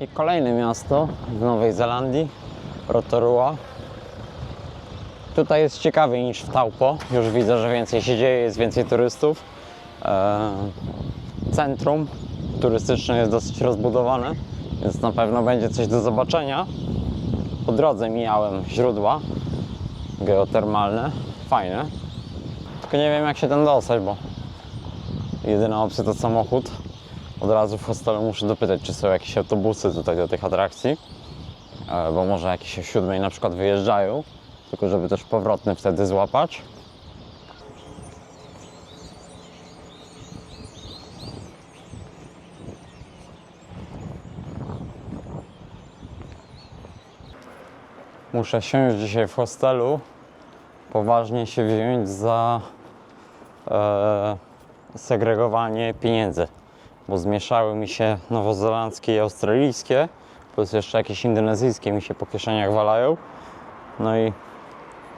I kolejne miasto w Nowej Zelandii, Rotorua. Tutaj jest ciekawiej niż w Taupo. Już widzę, że więcej się dzieje, jest więcej turystów. Eee, Centrum turystyczne jest dosyć rozbudowane, więc na pewno będzie coś do zobaczenia. Po drodze mijałem źródła geotermalne, fajne. Tylko nie wiem jak się tam dostać, bo jedyna opcja to samochód. Od razu w hostelu muszę dopytać, czy są jakieś autobusy tutaj do tych atrakcji, e, bo może jakieś o siódmej na przykład wyjeżdżają, tylko żeby też powrotny wtedy złapać. Muszę siąść dzisiaj w hostelu, poważnie się wziąć za e, segregowanie pieniędzy, bo zmieszały mi się nowozelandzkie i australijskie, plus jeszcze jakieś indonezyjskie mi się po kieszeniach walają. No i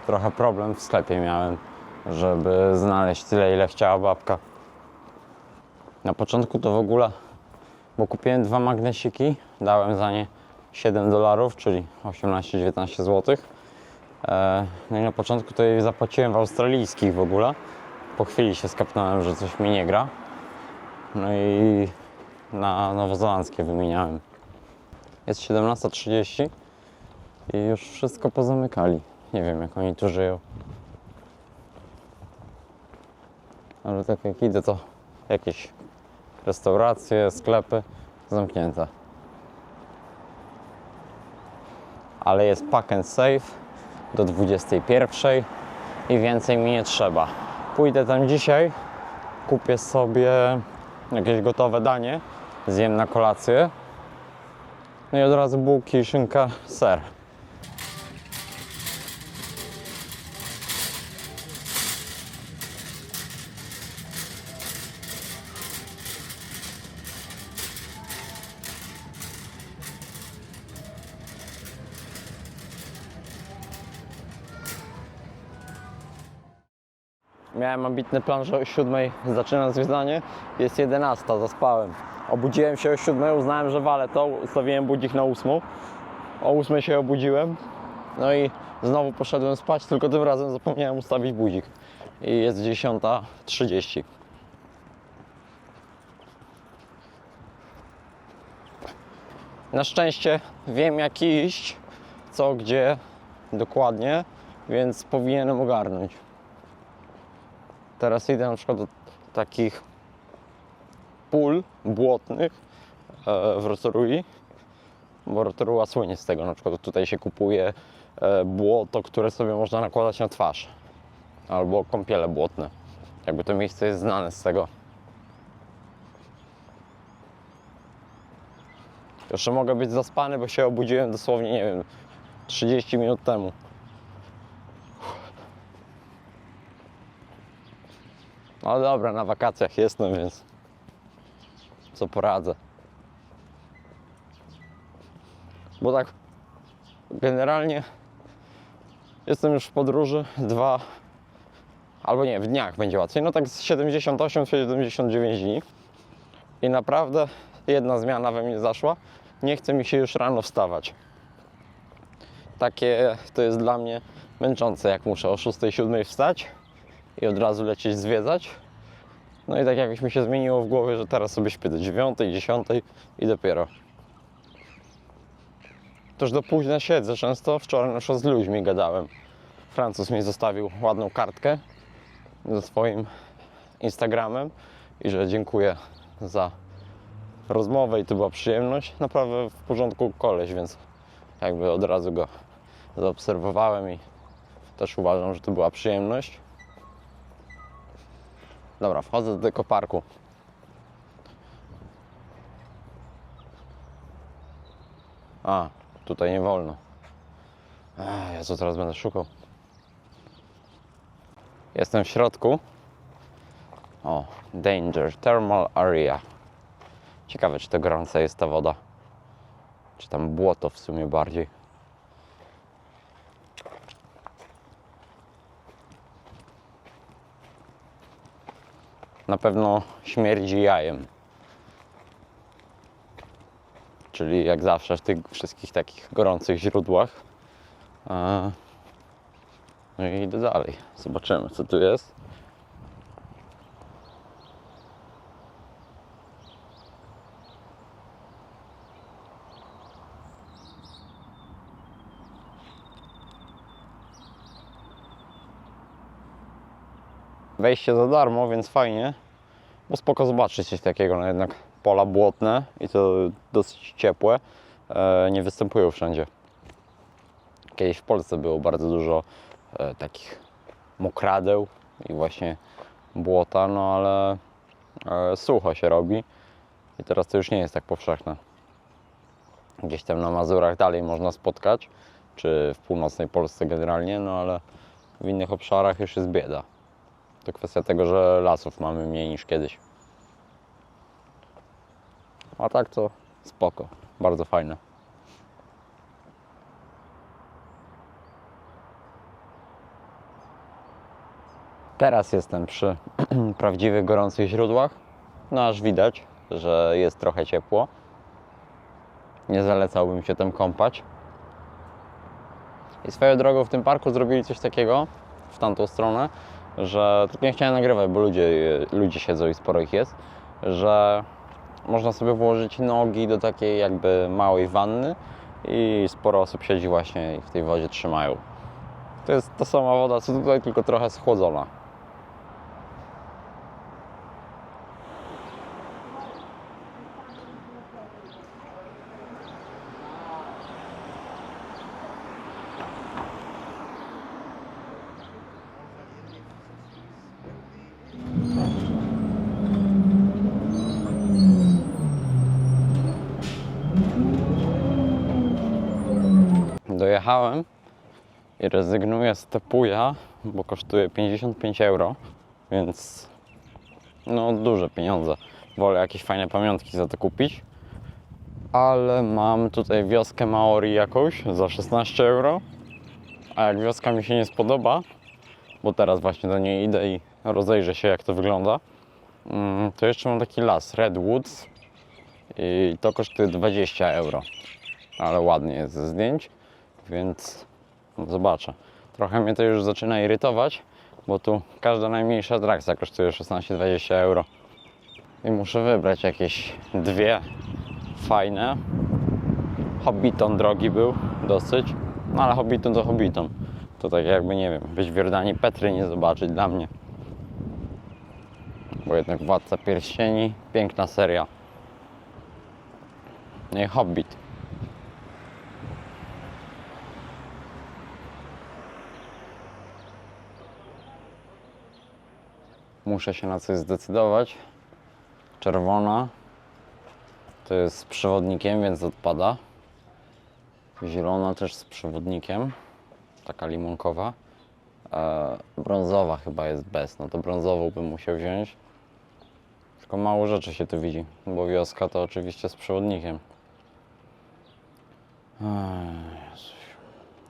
trochę problem w sklepie miałem, żeby znaleźć tyle, ile chciała babka. Na początku to w ogóle, bo kupiłem dwa magnesiki, dałem za nie 7 dolarów, czyli 18-19 zł. E, No i na początku to jej zapłaciłem w australijskich w ogóle. Po chwili się skapnąłem, że coś mi nie gra. No i na nowozelandzkie wymieniałem. Jest 17.30 i już wszystko pozamykali. Nie wiem jak oni tu żyją. Ale tak jak idę to jakieś restauracje, sklepy zamknięte. Ale jest pack and save do 21 i więcej mi nie trzeba. Pójdę tam dzisiaj, kupię sobie jakieś gotowe danie, zjem na kolację. No i od razu bułki, szynka, ser. Ambitny plan, że o 7 zaczynam zwiedzanie. Jest 11, zaspałem. Obudziłem się o 7, uznałem, że walę to, ustawiłem budzik na 8. O 8 się obudziłem. No i znowu poszedłem spać, tylko tym razem zapomniałem ustawić budzik. I jest 10.30. Na szczęście wiem jak iść, co, gdzie dokładnie, więc powinienem ogarnąć. Teraz idę na przykład do takich pól błotnych e, w Rotorui, bo Rotorua słynie z tego, na przykład tutaj się kupuje e, błoto, które sobie można nakładać na twarz, albo kąpiele błotne. Jakby to miejsce jest znane z tego. Jeszcze mogę być zaspany, bo się obudziłem dosłownie, nie wiem, 30 minut temu. No dobra, na wakacjach jestem, więc co poradzę. Bo tak generalnie jestem już w podróży dwa albo nie, w dniach będzie łatwiej. No tak z 78-79 dni. I naprawdę jedna zmiana we mnie zaszła. Nie chce mi się już rano wstawać. Takie to jest dla mnie męczące, jak muszę o 6-7 wstać i od razu lecieć zwiedzać. No i tak jakoś mi się zmieniło w głowie, że teraz sobie śpię do 9, 10 i dopiero. Też do późna siedzę często. Wczoraj przykład z ludźmi gadałem. Francuz mi zostawił ładną kartkę ze swoim Instagramem i że dziękuję za rozmowę i to była przyjemność. Naprawdę w porządku koleś, więc jakby od razu go zaobserwowałem i też uważam, że to była przyjemność. Dobra, wchodzę do tego parku. A, tutaj nie wolno. A, ja co teraz będę szukał? Jestem w środku. O, danger, thermal area. Ciekawe, czy to gorąca jest ta woda. Czy tam błoto w sumie bardziej. Na pewno śmierdzi jajem. czyli jak zawsze w tych wszystkich takich gorących źródłach. No i idę dalej. Zobaczymy, co tu jest. Wejście za darmo, więc fajnie. Bo spoko zobaczyć coś takiego, no jednak pola błotne i to dosyć ciepłe e, nie występują wszędzie. Kiedyś w Polsce było bardzo dużo e, takich mokradeł i właśnie błota, no ale e, sucho się robi i teraz to już nie jest tak powszechne. Gdzieś tam na Mazurach dalej można spotkać, czy w północnej Polsce generalnie, no ale w innych obszarach już jest bieda. To kwestia tego, że lasów mamy mniej niż kiedyś. A tak to spoko, bardzo fajne. Teraz jestem przy prawdziwych gorących źródłach. No aż widać, że jest trochę ciepło. Nie zalecałbym się tam kąpać. I swoją drogą w tym parku zrobili coś takiego w tamtą stronę, że nie chciałem nagrywać, bo ludzie, ludzie siedzą i sporo ich jest, że można sobie włożyć nogi do takiej jakby małej wanny i sporo osób siedzi właśnie i w tej wodzie trzymają. To jest ta sama woda, co tutaj, tylko trochę schłodzona. Dojechałem i rezygnuję z tepuja, bo kosztuje 55 euro, więc no duże pieniądze. Wolę jakieś fajne pamiątki za to kupić. Ale mam tutaj wioskę Maori jakąś za 16 euro. A jak wioska mi się nie spodoba, bo teraz właśnie do niej idę i rozejrzę się jak to wygląda, mm, to jeszcze mam taki las Redwoods i to kosztuje 20 euro. Ale ładnie jest ze zdjęć więc zobaczę. Trochę mnie to już zaczyna irytować, bo tu każda najmniejsza atrakcja kosztuje 16-20 euro. I muszę wybrać jakieś dwie fajne. Hobbiton drogi był dosyć, no ale Hobbiton to Hobbiton. To tak jakby, nie wiem, być w Jordanii Petry nie zobaczyć dla mnie. Bo jednak Władca Pierścieni, piękna seria. No i Hobbit. Muszę się na coś zdecydować. Czerwona to jest z przewodnikiem, więc odpada. Zielona też z przewodnikiem, taka limonkowa. E, brązowa chyba jest bez, no to brązową bym musiał wziąć. Tylko mało rzeczy się tu widzi, bo wioska to oczywiście z przewodnikiem. Jezuś.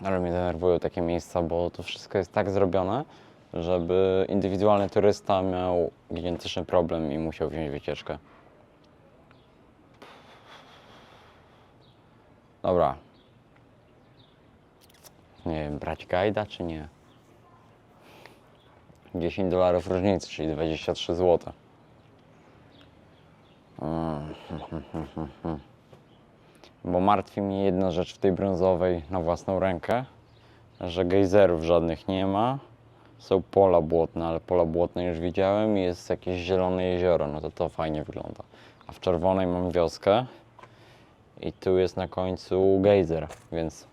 Ale mnie denerwują takie miejsca, bo to wszystko jest tak zrobione, żeby indywidualny turysta miał gigantyczny problem i musiał wziąć wycieczkę. Dobra. Nie wiem, brać guida czy nie? 10 dolarów różnicy, czyli 23 zł. Mm, Bo martwi mnie jedna rzecz w tej brązowej na własną rękę, że gejzerów żadnych nie ma. Są pola błotne, ale pola błotne już widziałem i jest jakieś zielone jezioro, no to to fajnie wygląda. A w czerwonej mam wioskę i tu jest na końcu gejzer, więc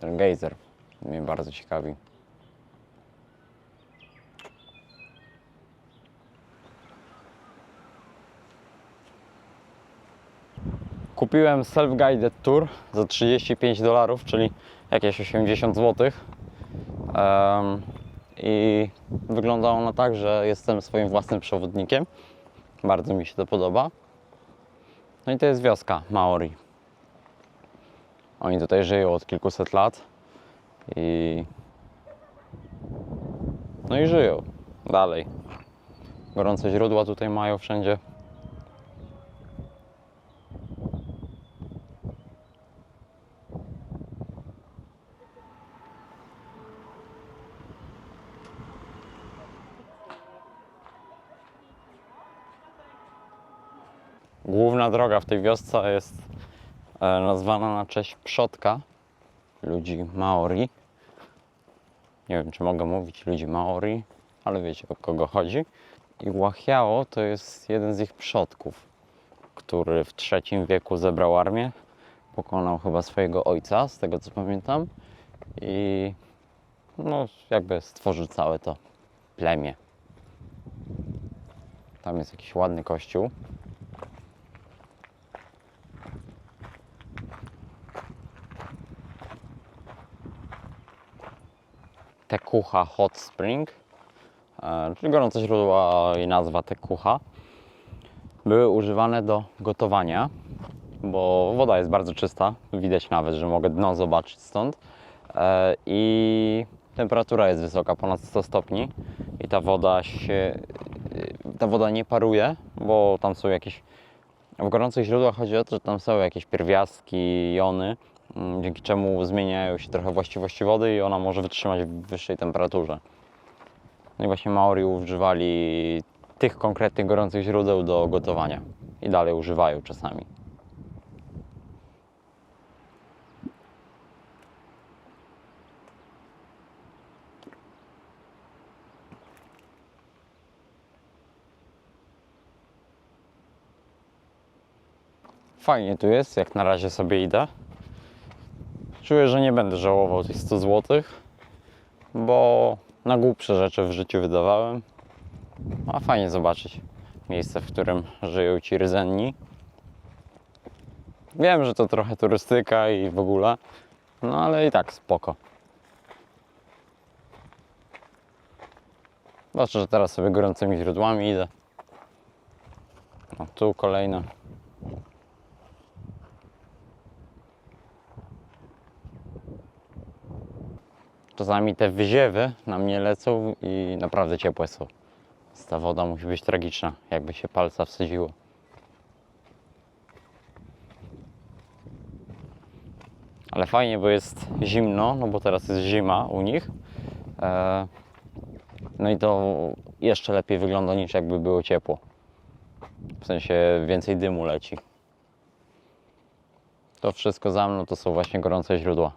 ten gejzer mnie bardzo ciekawi. Kupiłem self-guided tour za 35 dolarów, czyli jakieś 80 zł. Em, I wygląda ona tak, że jestem swoim własnym przewodnikiem. Bardzo mi się to podoba. No i to jest wioska Maori. Oni tutaj żyją od kilkuset lat i no i żyją dalej. Gorące źródła tutaj mają wszędzie. Główna droga w tej wiosce jest e, nazwana na cześć przodka ludzi Maori. Nie wiem, czy mogę mówić ludzi Maori, ale wiecie o kogo chodzi. I Wachiao to jest jeden z ich przodków, który w III wieku zebrał armię. Pokonał chyba swojego ojca, z tego co pamiętam. I no, jakby stworzył całe to plemię. Tam jest jakiś ładny kościół. Tekucha Hot Spring, e, czyli gorące źródła i nazwa Tekucha, były używane do gotowania, bo woda jest bardzo czysta, widać nawet, że mogę dno zobaczyć stąd. E, i temperatura jest wysoka, ponad 100 stopni. I ta woda się, ta woda nie paruje, bo tam są jakieś, w gorących źródłach chodzi o to, że tam są jakieś pierwiastki, jony, dzięki czemu zmieniają się trochę właściwości wody i ona może wytrzymać w wyższej temperaturze. No i właśnie Maori używali tych konkretnych gorących źródeł do gotowania i dalej używają czasami. Fajnie tu jest, jak na razie sobie idę. Czuję, że nie będę żałował tych 100 zł, bo na głupsze rzeczy w życiu wydawałem. A fajnie zobaczyć miejsce, w którym żyją ci rdzenni. Wiem, że to trochę turystyka i w ogóle, no ale i tak spoko. Zobaczę, że teraz sobie gorącymi źródłami idę. No, tu kolejne. Czasami te wyziewy na mnie lecą i naprawdę ciepłe są. Ta woda musi być tragiczna, jakby się palca wsadziło. Ale fajnie, bo jest zimno, no bo teraz jest zima u nich. E, No i to jeszcze lepiej wygląda niż jakby było ciepło. W sensie więcej dymu leci. To wszystko za mną to są właśnie gorące źródła.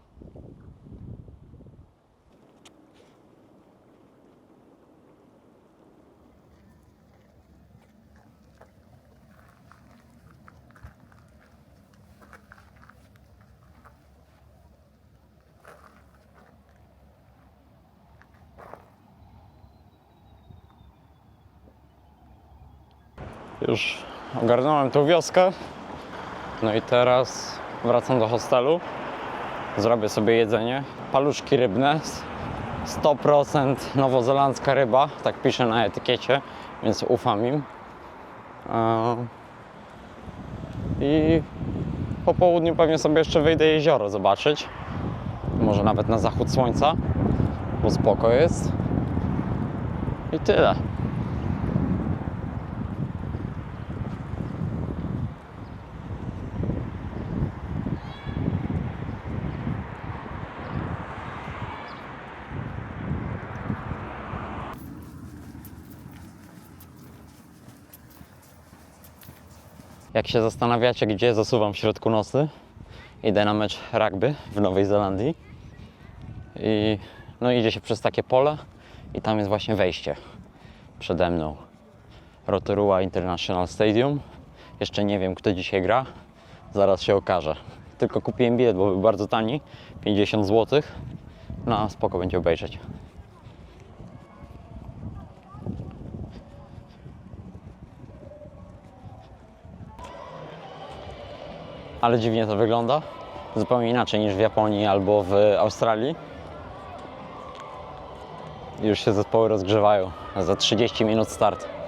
Już ogarnąłem tą wioskę. No i teraz wracam do hostelu. Zrobię sobie jedzenie. Paluszki rybne. 100% nowozelandzka ryba, tak pisze na etykiecie, więc ufam im. Eee, I po południu pewnie sobie jeszcze wyjdę jezioro zobaczyć. Może nawet na zachód słońca, bo spoko jest. I tyle. Jak się zastanawiacie, gdzie zasuwam w środku nocy, idę na mecz rugby w Nowej Zelandii. I no idzie się przez takie pole i tam jest właśnie wejście przede mną. Rotorua International Stadium. Jeszcze nie wiem, kto dzisiaj gra. Zaraz się okaże. Tylko kupiłem bilet, bo był bardzo tani. 50 zł. No, spoko będzie obejrzeć. Ale dziwnie to wygląda. Zupełnie inaczej niż w Japonii albo w Australii. Już się zespoły rozgrzewają. Za 30 minut start.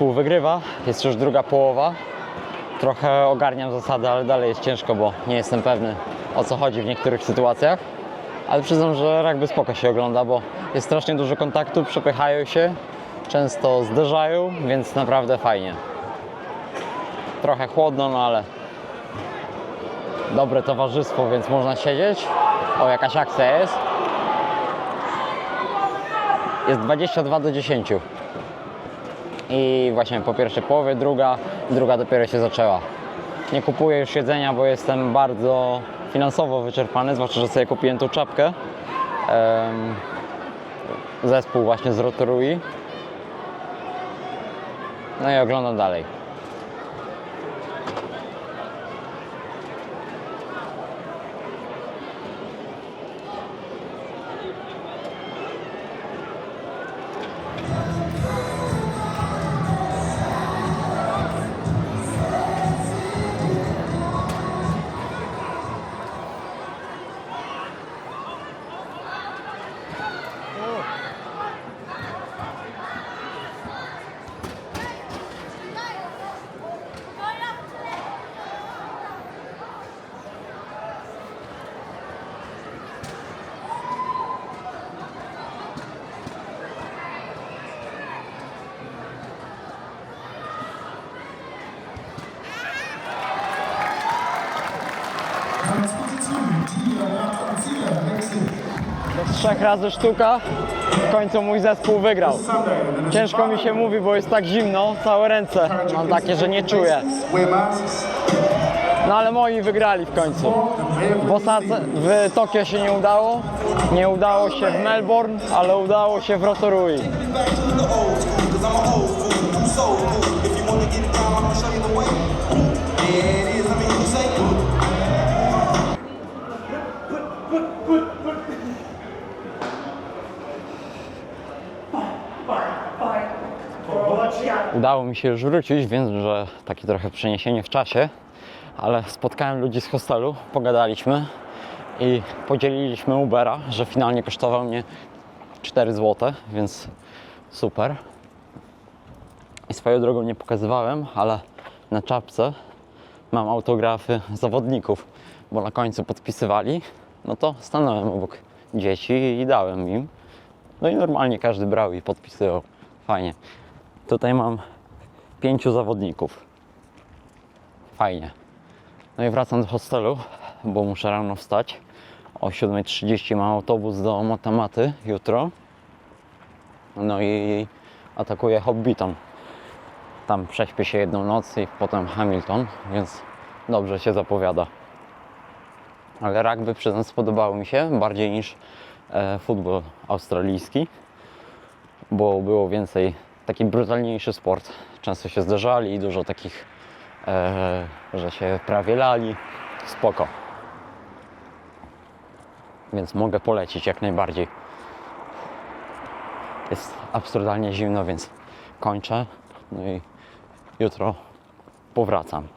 Zespół wygrywa, jest już druga połowa. Trochę ogarniam zasady, ale dalej jest ciężko, bo nie jestem pewny o co chodzi w niektórych sytuacjach. Ale przyznam, że rugby spoko się ogląda, bo jest strasznie dużo kontaktu, przepychają się, często zderzają, więc naprawdę fajnie. Trochę chłodno, no ale dobre towarzystwo, więc można siedzieć. O, jakaś akcja jest. Jest 22 do 10. I właśnie po pierwszej połowie, druga, druga dopiero się zaczęła. Nie kupuję już jedzenia, bo jestem bardzo finansowo wyczerpany, zwłaszcza, że sobie kupiłem tą czapkę. Zespół właśnie z Rotorui. No i oglądam dalej. Trzech razy sztuka. W końcu mój zespół wygrał. Ciężko mi się mówi, bo jest tak zimno, całe ręce mam takie, że nie czuję. No ale moi wygrali w końcu. W Osace, w Tokio się nie udało, nie udało się w Melbourne, ale udało się w Rotorui. back Udało mi się już wrócić, więc że takie trochę przeniesienie w czasie, ale spotkałem ludzi z hostelu, pogadaliśmy i podzieliliśmy Ubera, że finalnie kosztował mnie 4 zł, więc super. I swoją drogą nie pokazywałem, ale na czapce mam autografy zawodników, bo na końcu podpisywali. No to stanąłem obok dzieci i dałem im. No i normalnie każdy brał i podpisywał. Fajnie. Tutaj mam pięciu zawodników. Fajnie. No i wracam do hostelu, bo muszę rano wstać. O 7.30 mam autobus do Matematy jutro. No i atakuję Hobbiton. Tam prześpię się jedną noc i potem Hamilton, więc dobrze się zapowiada. Ale rugby przyznam spodobało mi się bardziej niż e, futbol australijski, bo było więcej taki brutalniejszy sport. Często się zderzali i dużo takich, e, że się prawie lali. Spoko. Więc mogę polecić jak najbardziej. Jest absurdalnie zimno, więc kończę. No i jutro powracam.